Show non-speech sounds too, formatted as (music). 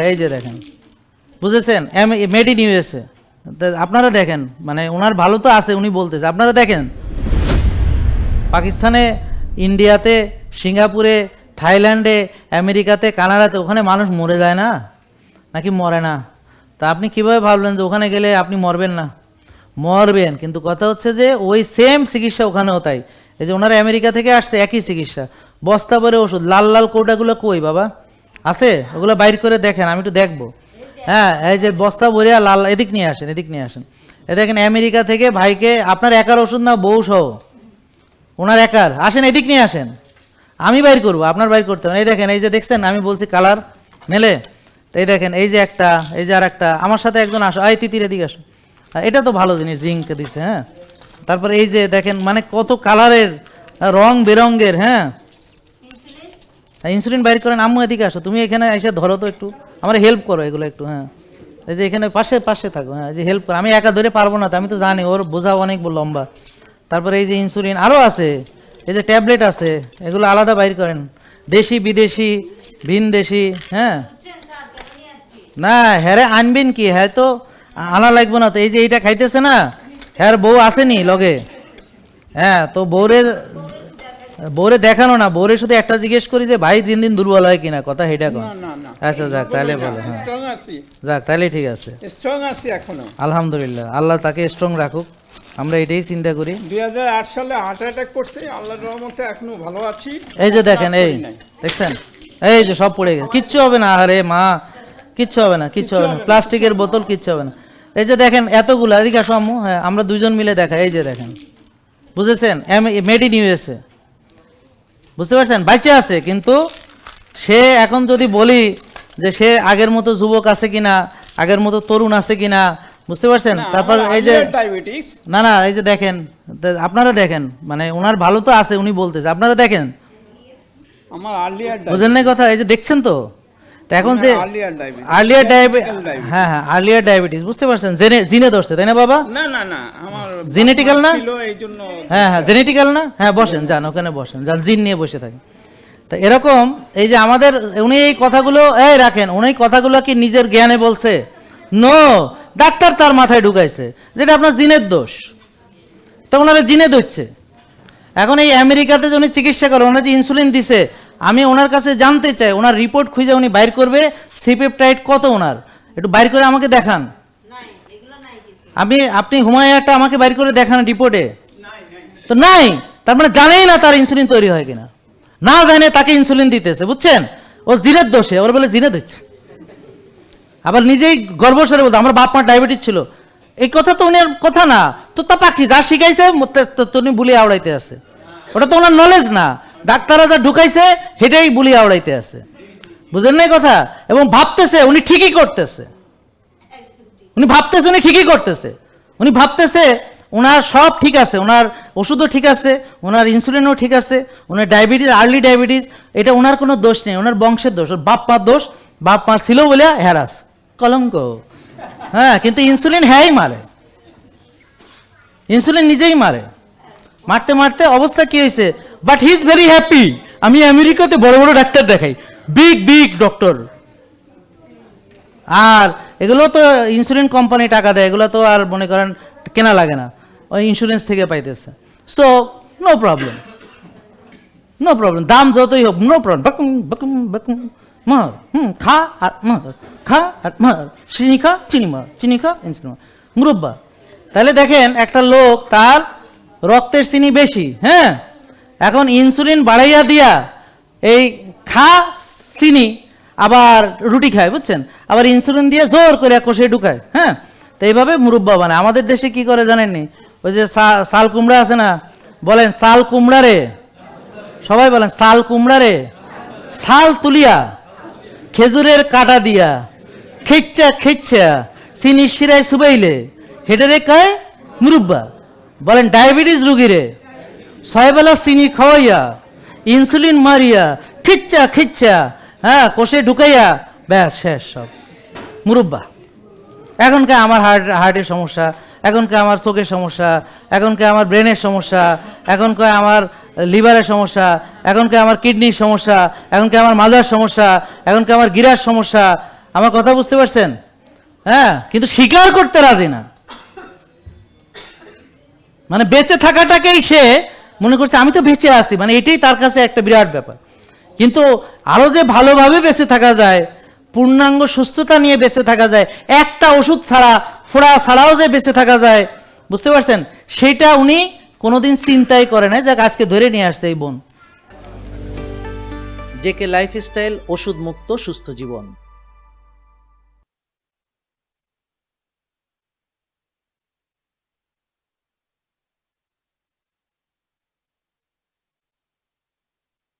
দেখা এই যে দেখেন। বুঝেছেন? মেড ইন ইউএসএ আপনারা দেখেন মানে ওনার ভালো তো আছে, উনি বলতেছে। আপনারা দেখেন, পাকিস্তানে, ইন্ডিয়াতে, সিঙ্গাপুরে, থাইল্যান্ডে, আমেরিকাতে, কানাডাতে, ওখানে মানুষ মরে যায় না? নাকি মরে না? তা আপনি কীভাবে ভাবলেন যে ওখানে গেলে আপনি মরবেন না? মরবেন, কিন্তু কথা হচ্ছে যে ওই সেম চিকিৎসা ওখানেও তাই। এই যে ওনারা আমেরিকা থেকে আসছে, একই চিকিৎসা। বস্তা ভরে ওষুধ, লাল লাল কৌটাগুলো কই বাবা? আছে? ওগুলো বাইর করে দেখেন আমি একটু দেখব। হ্যাঁ এই যে বস্তা ভরিয়া লাল এদিক নিয়ে আসেন এদিক নিয়ে আসেন। এ দেখেন আমেরিকা থেকে ভাইকে আপনার একার ওষুধ না বউ সহ? ওনার একার। আসেন এদিক নিয়ে আসেন। আমি বাইর করব আপনার বাইর করতে হবে এই দেখেন এই যে দেখছেন আমি বলছি কালার মেলে। এই দেখেন এই যে একটা এই যে আর একটা আমার সাথে একজন আসো। আই তিতির এদিকে আসো। এটা তো ভালো জিনিস জিঙ্ককে দিছে হ্যাঁ। তারপর এই যে দেখেন মানে কত কালারের রং বেরঙ্গের হ্যাঁ, ইনসুলিন বাইর করেন আম্মু এদিকে আসো, তুমি এখানে এসে ধরো তো একটু। আমার হেল্প করো এগুলো একটু হ্যাঁ। এই যে এখানে পাশে পাশে থাকো হ্যাঁ যে হেল্প করো। আমি একা ধরে পারব না তো, আমি তো জানি, ওর বোঝা অনেক লম্বা। তারপরে এই যে ইনসুলিন আরও আছে, এই যে ট্যাবলেট আছে, এগুলো আলাদা বাইর করেন। দেশি, বিদেশি, ভিন দেশি হ্যাঁ। না, হ্যারে আনবেন কি হ্যাঁ তো, আনা লাগবে না তো। এই যে এইটা খাইতেছে না, হ্যার বউ আসেনি লগে। হ্যাঁ তো বউরে বউরে দেখানো না বউরে শুধু একটা জিজ্ঞেস করি যে ভাই দিন দিন দুর্বল হয় কিনা কথা হেটা কর আচ্ছা যাক তাহলে বলো হ্যাঁ। স্ট্রং আছি। যাক তাহলে ঠিক আছে। স্ট্রং আছি এখনও। আলহামদুলিল্লাহ আল্লাহ তাকে স্ট্রং রাখুক। আমরা এটাই চিন্তা করি। দুই সালে হার্ট অ্যাটাক করছে আল্লাহর রহমতে এখনও ভালো আছি। এই যে দেখেন এই দেখছেন? এই যে সব পড়ে গেছে। কিচ্ছু হবে না আরে মা কিচ্ছু হবে না কিচ্ছু হবে না। প্লাস্টিকের বোতল কিচ্ছু হবে না। এই যে দেখেন এতগুলো এদিকে আম্মু হ্যাঁ আমরা দুজন মিলে দেখা এই যে দেখেন। বুঝেছেন? মেড ইন ইউএসএ বুঝতে পারছেন? বাইচে আছে কিন্তু সে এখন যদি বলি যে সে আগের মতো যুবক আছে কিনা আগের মতো তরুণ আছে কিনা বুঝতে পারছেন? তারপর এই যে ডায়াবেটিস না না এই যে দেখেন আপনারা দেখেন মানে ওনার ভালো তো আছে উনি বলতেছে আপনারা দেখেন? আমার আর্লিয়ার বুঝেন না কথা? এই যে দেখছেন তো? তা এখন যে আর্লিয়ার ডায়াবেটিস হ্যাঁ হ্যাঁ আর্লিয়ার ডায়াবেটিস বুঝতে পারছেন? জেনে জিনে ধরছে তাই না বাবা? না না না আমার (laughs) Genetical না? হ্যাঁ হ্যাঁ জেনেটিক্যাল না? হ্যাঁ বসেন যান ওখানে বসেন যান জিন নিয়ে বসে থাকেন। তা এরকম এই যে আমাদের উনি এই কথাগুলো এই রাখেন উনি কথাগুলো কি নিজের জ্ঞানে বলছে? নো ডাক্তার তার মাথায় ঢুকাইছে যেটা আপনার জিনের দোষ। তো ওনারা জিনে ধরছে। এখন এই আমেরিকাতে যে উনি চিকিৎসা করে ওনার যে ইনসুলিন দিছে আমি ওনার কাছে জানতে চাই, ওনার রিপোর্ট খুঁজে উনি বাইর করবে সিপেপটাইড কত ওনার? একটু বাইর করে আমাকে দেখান। আমি, আপনি হুমায়ুয়াটা আমাকে বাইর করে দেখান রিপোর্টে তো নাই, তার মানে জানেই না তার ইনসুলিন তৈরি হয় কিনা। না জানে তাকে ইনসুলিন দিতেছে, বুঝছেন? ও জিনের দোষে ওর বলে জিনে দিচ্ছে। আবার নিজেই গর্বস্বরে বলতো, আমার বাপ মার ডায়াবেটিস ছিল। এই কথা তো উনার কথা না। তো তা পাখি, যা শিখাইছে তুমি বুলি আওড়াইতে আছে। ওটা তো ওনার নলেজ না। ডাক্তাররা যা ঢুকাইছে, সেটাই বুলি আওড়াইতে আছে। বুঝলেন না কথা? এবং ভাবতেছে, উনি ঠিকই করতেছে। উনি ভাবতেছে, উনি ঠিকই করতেছে। উনি ভাবতেছে ওনার সব ঠিক আছে ওনার ওষুধও ঠিক আছে ওনার ইনসুলিনও ঠিক আছে ওনার ডায়াবেটিস আর্লি ডায়াবেটিস এটা ওনার কোনো দোষ নেই ওনার বংশের দোষ, ওর বাপ মার দোষ বাপ মার ছিল বলে হ্যারাস কলঙ্ক। হ্যাঁ কিন্তু ইনসুলিন হ্যাঁই মারে। ইনসুলিন নিজেই মারে। মারতে মারতে অবস্থা কি হয়েছে? But he is very happy আমি আমেরিকাতে বড় বড় ডাক্তার দেখাই। বিগ বিগ ডক্টর আর এগুলো তো ইন্স্যুরেন্স কোম্পানি টাকা দেয়। এগুলো তো আর মনে করেন কেনা লাগে না। ওই ইন্স্যুরেন্স থেকে পাইতেছে। So no problem no problem দাম যতই হোক নো প্রবলেম বাকুম বাকুম বাকুম। মার, হুম, খা আর মার। খা আর মার। চিনি খা, চিনি মার। চিনি খা ইনসুলিন মার। মুরব্বা, তাহলে দেখেন একটা লোক তার রক্তের চিনি বেশি হ্যাঁ? এখন ইনসুলিন বাড়াইয়া দিয়া এই খা, চিনি, আবার রুটি খায়, বুঝছেন? আবার ইনসুলিন দিয়ে জোর করে কষে ঢুকায় হ্যাঁ? তো এইভাবে মুরব্বা বানায়। আমাদের দেশে কি করে জানেননি? ওই যে সাল কুমড়া আছে না? বলেন, সাল কুমড়া রে। সবাই বলেন, সাল কুমড়া রে। সাল তুলিয়া, খেজুরের কাটা দিয়া, খিচ্চা খিচ্চা চিনি শিরায় সুবাইলে হেটারে কয় মুরব্বা। বলেন, ডায়াবেটিস রুগীরে ছয়বেলা চিনি খাওয়াইয়া ইনসুলিন মারিয়া খিচ্চা খিচ্চা হ্যাঁ কোষে ঢুকাইয়া, ব্যাস, শেষ সব। মুরব্বা এখনকার আমার হার্ট হার্টের সমস্যা এখনকার আমার চোখের সমস্যা এখনকার আমার ব্রেনের সমস্যা এখনকার আমার লিভারের সমস্যা এখনকার আমার কিডনির সমস্যা এখনকার আমার মাজার সমস্যা এখনকার আমার গিরার সমস্যা। আমার কথা বুঝতে পারছেন? হ্যাঁ কিন্তু স্বীকার করতে রাজি না। মানে বেঁচে থাকাটাকেই সে মনে করছে, আমি তো বেঁচে আছি। মানে এটাই তার কাছে একটা বিরাট ব্যাপার। কিন্তু আরও যে ভালোভাবে বেঁচে থাকা যায়, পূর্ণাঙ্গ সুস্থতা নিয়ে বেঁচে থাকা যায়, একটা ওষুধ ছাড়া, ফোড়া ছাড়াও যে বেঁচে থাকা যায়, বুঝতে পারছেন? সেটা উনি কোনোদিন চিন্তাই করে না যাক, আজকে ধরে নিয়ে আসছে এই বোন। জেকে লাইফস্টাইল ওষুধ মুক্ত সুস্থ জীবন।